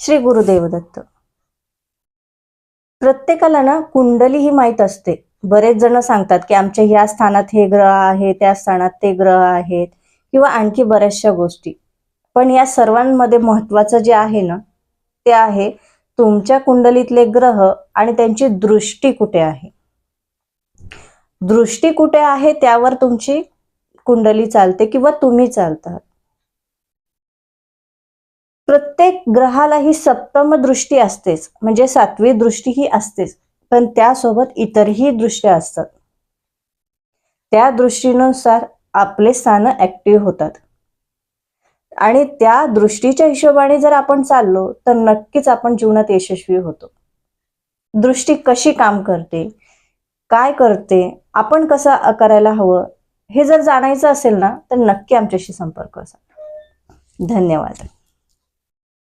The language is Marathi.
श्री गुरुदेव दत्त. प्रत्येकाला ना कुंडली ही माहीत असते. बरेच जण सांगतात की आमच्या ह्या स्थानात हे ग्रह आहे त्या स्थानात ते ग्रह आहेत किंवा आणखी बऱ्याचशा गोष्टी. पण या सर्वांमध्ये महत्वाचं जे आहे ना ते आहे तुमच्या कुंडलीतले ग्रह आणि त्यांची दृष्टी कुठे आहे. दृष्टी कुठे आहे त्यावर तुमची कुंडली चालते किंवा तुम्ही चालतात. प्रत्येक ग्रहाला ही सप्तम दृष्टी असतेच. म्हणजे सातवी दृष्टी ही असतेच. पण त्यासोबत इतरही दृष्ट्या असतात. त्या दृष्टीनुसार आपले स्थान ऍक्टिव्ह होतात. आणि त्या दृष्टीच्या हिशोबाने जर आपण चाललो तर नक्कीच आपण जीवनात यशस्वी होतो. दृष्टी कशी काम करते? काय करते? आपण कसं करायला हवं? हे जर जाणायचं असेल ना तर नक्की आमच्याशी संपर्क साधा. धन्यवाद.